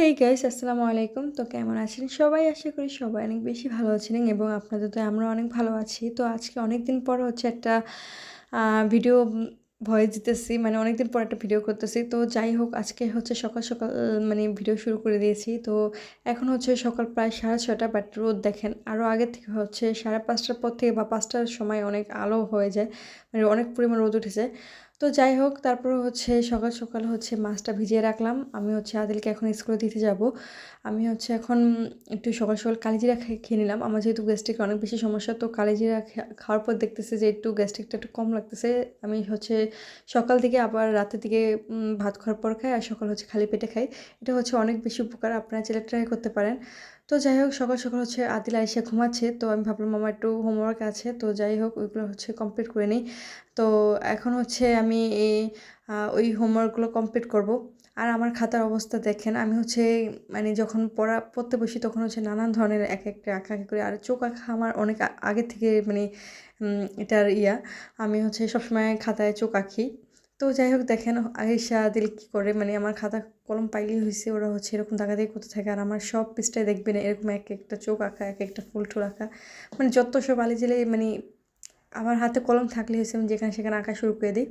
Hey guys আসসালামু আলাইকুম। তো কেমন আছেন সবাই? আশা করি সবাই অনেক বেশি ভালো আছেন এবং আপনাদের তো আমরা অনেক ভালো আছি। তো আজকে অনেক দিন পর হচ্ছে একটা ভিডিও ভয়েস দিতেছি মানে অনেক দিন পর একটা ভিডিও করতেছি। তো যাই হোক, আজকে হচ্ছে সকাল সকাল মানে ভিডিও শুরু করে দিয়েছি। তো এখন হচ্ছে সকাল প্রায় সাড়ে ছটা বাট রোদ দেখেন আরও আগে থেকে হচ্ছে সাড়ে পাঁচটার পর থেকে বা পাঁচটার সময় অনেক আলো হয়ে যায় মানে অনেক পরিমাণ রোদ উঠেছে। তো যাই হোক, তারপর হচ্ছে সকাল সকাল হচ্ছে মাছটা ভিজিয়ে রাখলাম। আমি হচ্ছে আদিলকে এখন স্কুলে দিতে যাব। আমি হচ্ছে এখন একটু সকাল সকাল কালিজিরা খেয়ে নিলাম। আমার যেহেতু গ্যাস্ট্রিক অনেক বেশি সমস্যা, তো কালিজিরা খাওয়ার পর দেখতেছে যে একটু গ্যাস্ট্রিকটা একটু কম লাগতেছে। আমি হচ্ছে সকাল থেকে আবার রাতের দিকে ভাত খাওয়ার পর খাই আর সকাল হচ্ছে খালি পেটে খাই। এটা হচ্ছে অনেক বেশি উপকার, আপনারা ছেলে ট্রাই করতে পারেন। তো যাই হোক, সকাল সকাল হচ্ছে আদিলা এসে ঘুমাচ্ছে। তো আমি ভাবলাম আমার একটু হোমওয়ার্ক আছে। তো যাই হোক, ওইগুলো হচ্ছে কমপ্লিট করে নিই। তো এখন হচ্ছে আমি এই ওই হোমওয়ার্কগুলো কমপ্লিট করব। আর আমার খাতার অবস্থা দেখেন, আমি হচ্ছে মানে যখন পড়া, পড়তে বসি তখন হচ্ছে নানান ধরনের এক একটা আঁকা আঁকি করে, আর চোখ আঁকা আমার অনেক আগে থেকে মানে এটার ইয়া। আমি হচ্ছে সবসময় খাতায় চোখ আঁকি। তো যাই হোক দেখেন, আয়েশা দিল কী করে? মানে আমার খাতা কলম পাইলেই হয়েছে ওরা হচ্ছে এরকম দিয়ে করতে থাকে। আর আমার সব পিসটাই না এরকম এক একটা চোখ আঁকা, এক একটা ফুল টুল আঁকা। মানে যত সব আলি জেলে মানে আমার হাতে কলম থাকলে হয়েছে আমি যেখানে সেখানে আঁকা শুরু করে দিই।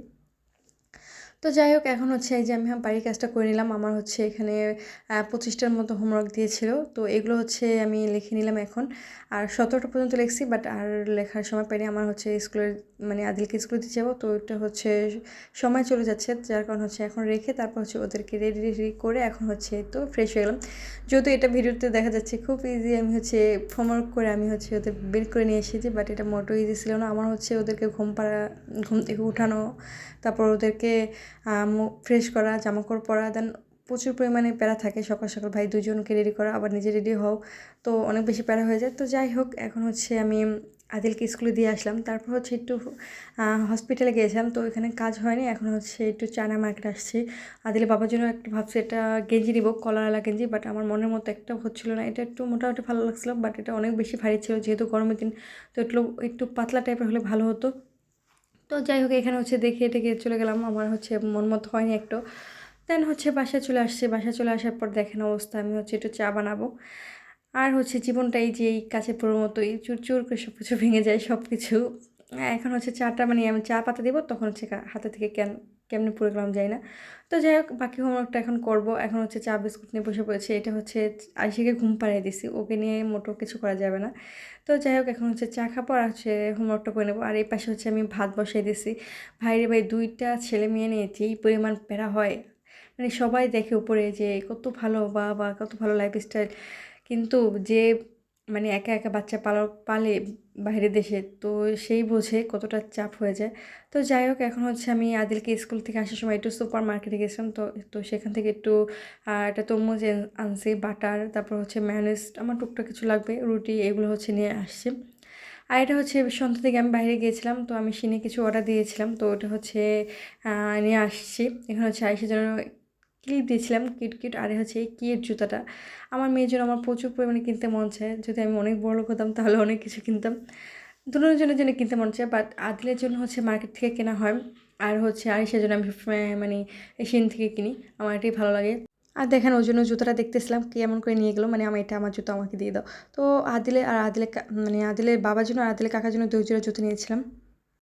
তো যাই হোক, এখন হচ্ছে এই যে আমি বাড়ির কাজটা করে নিলাম। আমার হচ্ছে এখানে পঁচিশটার মতো হোমওয়ার্ক দিয়েছিল। তো এগুলো হচ্ছে আমি লিখে নিলাম এখন। আর সতেরোটা পর্যন্ত লিখছি বাট আর লেখার সময় পাইনি। আমার হচ্ছে স্কুলের মানে আদিলকে স্কুলে দিয়ে যাব। তো এটা হচ্ছে সময় চলে যাচ্ছে, যার কারণ হচ্ছে এখন রেখে তারপর হচ্ছে ওদেরকে রেডি রেডি করে এখন হচ্ছে তো ফ্রেশ হয়ে গেলাম। যেহেতু এটা ভিডিওতে দেখা যাচ্ছে খুব ইজি আমি হচ্ছে হোমওয়ার্ক করে আমি হচ্ছে ওদের বের করে নিয়ে এসেছি বাট এটা মোটো ইজি ছিল না। আমার হচ্ছে ওদেরকে ঘুম পাড়া, ঘুম থেকে উঠানো, তারপর ওদেরকে ফ্রেশ করা, জামাকাপড় পরা দেন প্রচুর পরিমাণে প্যারা থাকে সকাল সকাল। ভাই দুজনকে রেডি করা, আবার নিজে রেডি হও। তো অনেক বেশি প্যারা হয়ে যায়। তো যাই হোক, এখন হচ্ছে আমি আদিলকে স্কুলে দিয়ে আসলাম। তারপর হচ্ছে একটু হসপিটালে গিয়েছিলাম। তো এখানে কাজ হয়নি। এখন হচ্ছে একটু চায়না মার্কেট আসছি। আদিলের বাবার জন্য একটু ভাবছি এটা গেঞ্জি নিব কলারওয়ালা গেঞ্জি বাট আমার মনের মতো একটা হচ্ছিল না। এটা একটু মোটামুটি ভালো লাগছিল বাট এটা অনেক বেশি ভারী ছিল, যেহেতু গরমের দিন। তো একটু একটু পাতলা টাইপের হলে ভালো হতো। তো যাই হোক, এখানে হচ্ছে দেখে টেকে চলে গেলাম। আমার হচ্ছে মন মতো হয়নি একটু। দেন হচ্ছে বাসায় চলে আসছে। বাসায় চলে আসার পর দেখেন অবস্থা, আমি হচ্ছে একটু চা বানাবো। আর হচ্ছে জীবনটা এই যে, এই কাছে পুরো এই চুর চুর করে সব কিছু ভেঙে যায় সব কিছু এখন হচ্ছে চাটা মানে আমি চা পাতা দেবো, তখন হচ্ছে হাতে থেকে কেন কেমনি পড়ে গেলাম যাই না। তো যাই হোক, বাকি হোমওয়ার্কটা এখন করব। এখন হচ্ছে চা, বিস্কুট নিয়ে বসে পড়েছে। এটা হচ্ছে আইসিকে ঘুম পাড়িয়ে দিছি ওকে নিয়ে মোটো কিছু করা যাবে না। তো যাই হোক, এখন হচ্ছে চা খাব আর হচ্ছে হোমওয়ার্কটা করে নেব। আর এই পাশে হচ্ছে আমি ভাত বসাই দিছি ভাইরে ভাই, দুইটা ছেলে মেয়ে নিয়ে যেই পরিমাণ প্যারা হয়। মানে সবাই দেখে উপরে যে কত ভালো বা বা কত ভালো লাইফস্টাইল কিন্তু যে মানে একা একা বাচ্চা পাল, পালে বাইরের দেশে, তো সেই বোঝে কতটা চাপ হয়ে যায়। তো যাই হোক, এখন হচ্ছে আমি আদিলকে স্কুল থেকে আসার সময় একটু সুপার মার্কেটে গেছিলাম, তো তো সেখান থেকে একটু একটা তরমুজ আনছি, বাটার, তারপর হচ্ছে ম্যানেজ আমার টুকটাক কিছু লাগবে, রুটি, এগুলো হচ্ছে নিয়ে আসছি। আর এটা হচ্ছে সন্ধ্যা থেকে আমি বাইরে গিয়েছিলাম, তো আমি সিনে কিছু অর্ডার দিয়েছিলাম, তো ওটা হচ্ছে নিয়ে আসছি। এখানে হচ্ছে আইসের জন্য ক্লিপ দিয়েছিলাম কিট কিট আর হচ্ছে এই কিয়ের জুতাটা। আমার মেয়ের জন্য আমার প্রচুর পরিমাণে কিনতে মন চায়। যদি আমি অনেক বড় লোক হতাম তাহলে অনেক কিছু কিনতাম। দুজনের জন্য জন্য কিনতে মন চায় বাট আদিলের জন্য হচ্ছে মার্কেট থেকে কেনা হয়। আর হচ্ছে আরিসের জন্য আমি মানে এশিয়ান থেকে কিনি। আমার এটাই ভালো লাগে। আর দেখেন ওই জন্য জুতোটা দেখতেছিলাম, কি এমন করে নিয়ে গেলো। মানে আমি এটা আমার জুতো আমাকে দিয়ে দাও। তো আদিলে, আর আদিলে মানে আদিলের বাবার জন্য আর আদিলের কাকার জন্য দুই জোড়া জুতো নিয়েছিলাম।